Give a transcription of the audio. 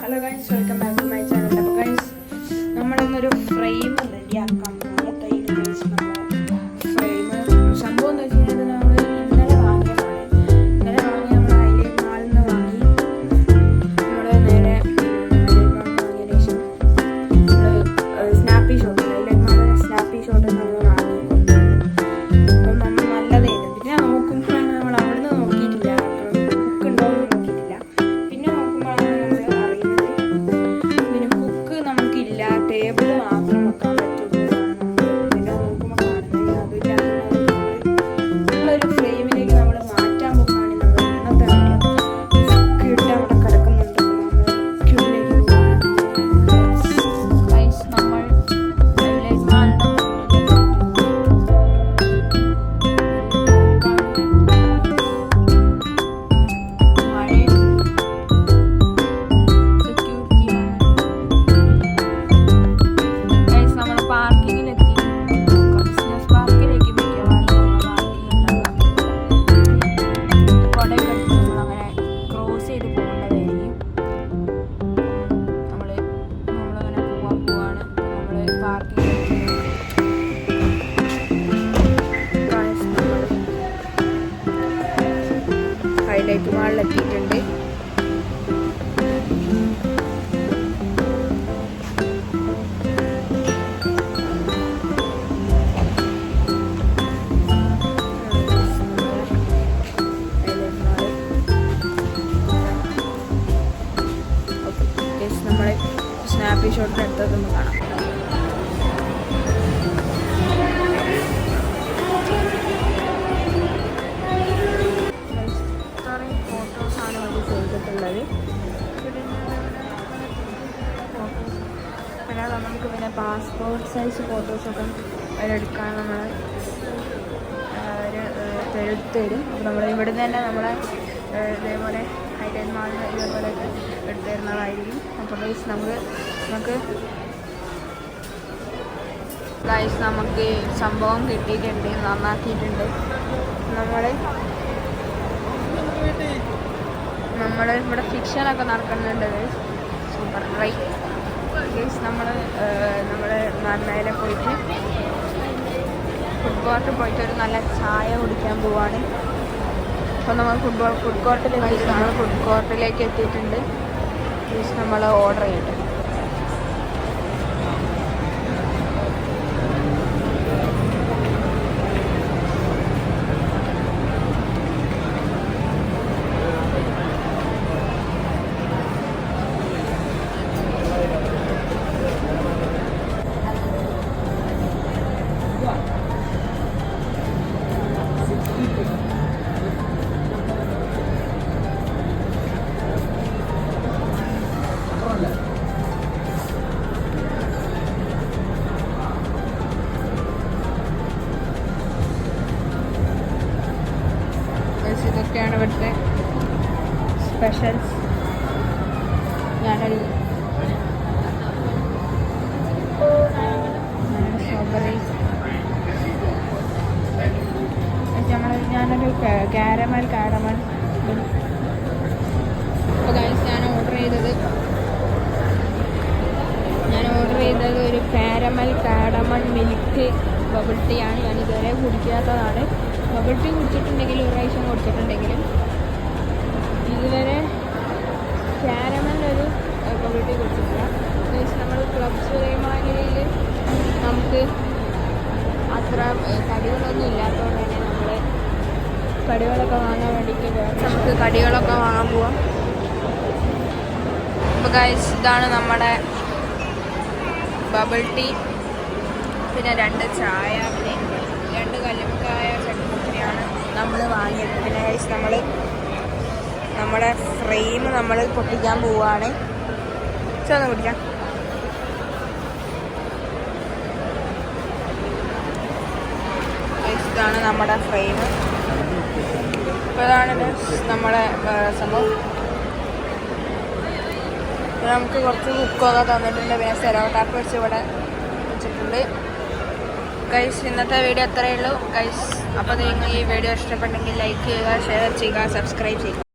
Hello guys welcome back to my channel അപ്പോൾ guys നമ്മളൊന്നൊരു frame റെഡിയാക്കാൻ പോകുന്നു കയ്യിൽ ഹൈലൈറ്റ് മാളിലെത്തിയിട്ടുണ്ട്. നമ്മളെ സ്നാപ്പി ഷോട്ടിന് എടുത്തതൊന്ന് കാണാം. പിന്നെ നമുക്ക് പിന്നെ പാസ്പോർട്ട് സൈസ് ഫോട്ടോസൊക്കെ അവരെടുക്കാൻ നമ്മൾ തരും. അപ്പോൾ നമ്മൾ ഇവിടുന്ന് തന്നെ നമ്മളെ ഇതേപോലെ ഹൈലൈറ്റ് ഇതേപോലെയൊക്കെ എടുത്തു തരുന്നതായിരിക്കും. അപ്പോൾ ഗൈസ് നമുക്ക് നമുക്ക് ഗൈസ് നമുക്ക് സംഭവം കിട്ടിയിട്ടുണ്ട് നന്നാക്കിയിട്ടുണ്ട്. നമ്മൾ നമ്മൾ ഇവിടെ ഫിക്ഷനൊക്കെ നടക്കുന്നുണ്ട് സൂപ്പർ റൈറ്റ് നമ്മൾ നമ്മൾ നന്നായാലെ പോയിട്ട് ഫുഡ് കോർട്ടിൽ പോയിട്ട് ഒരു നല്ല ചായ കുടിക്കാൻ പോവാണ്. അപ്പോൾ നമ്മൾ ഫുഡ് ഫുഡ് കോർട്ടിൽ നമ്മൾ ഫുഡ് കോർട്ടിലേക്ക് എത്തിയിട്ടുണ്ട്. നമ്മൾ ഓർഡർ ചെയ്തിട്ട് ഇവിടുത്തെ സ്പെഷ്യൽസ് ഞാനൊരു സ്ട്രോബെറി ഞങ്ങൾ ഞാനൊരു കാരമൽ കാരമൽ. അപ്പോൾ ഗൈസ് ഞാൻ ഓർഡർ ചെയ്തത് ഞാൻ ഓർഡർ ചെയ്തത് ഒരു caramel cardamom milk bubble tea ആണ്. ഞാൻ ഇതുവരെ കുടിക്കാത്തതാണ്. ബബിൾ ടീ കുടിച്ചിട്ടുണ്ടെങ്കിലും ഒരു പ്രാവശ്യം കുടിച്ചിട്ടുണ്ടെങ്കിലും ഇതുവരെ ക്യാരമലൊരു ബബിൾ ടീ കുടിച്ചിട്ടില്ല. നമ്മൾ ക്ലബ് സുലൈമാനിയിൽ നമുക്ക് അത്ര കടികളൊന്നും ഇല്ലാത്തതുകൊണ്ട് തന്നെ നമ്മൾ കടികളൊക്കെ വാങ്ങാൻ വേണ്ടിയിട്ട് നമുക്ക് കടികളൊക്കെ വാങ്ങാൻ പോവാം. അപ്പോൾ ഗൈസ് ഇതാണ് നമ്മുടെ ബബിൾ ടീ പിന്നെ രണ്ട് ചായ പിന്നെ രണ്ട് കല്ലുമക്കായ ചട്ടിപ്പത്തിരിയാണ് നമ്മൾ വാങ്ങിയത് പിന്നെ ഗൈസ് നമ്മൾ നമ്മുടെ ഫ്രെയിം നമ്മൾ പൊട്ടിക്കാൻ പോവുകയാണ് ചെന്ന് കുടിക്കാം ഇതാണ് നമ്മുടെ ഫ്രെയിം അപ്പോൾ ഇതാണ് നമ്മുടെ സംഭവം. നമുക്ക് കുറച്ച് ബുക്കൊക്കെ തന്നിട്ടുണ്ട്. പിന്നെ സെലോ ടാപ്പ് വെച്ച് ഇവിടെ വെച്ചിട്ടുണ്ട്. ഗൈസ് ഇന്നത്തെ വീഡിയോ അത്രയേ ഉള്ളൂ. ഗൈസ് അപ്പോൾ നിങ്ങൾ ഈ വീഡിയോ ഇഷ്ടപ്പെട്ടെങ്കിൽ ലൈക്ക് ചെയ്യുക ഷെയർ ചെയ്യുക സബ്സ്ക്രൈബ് ചെയ്യുക.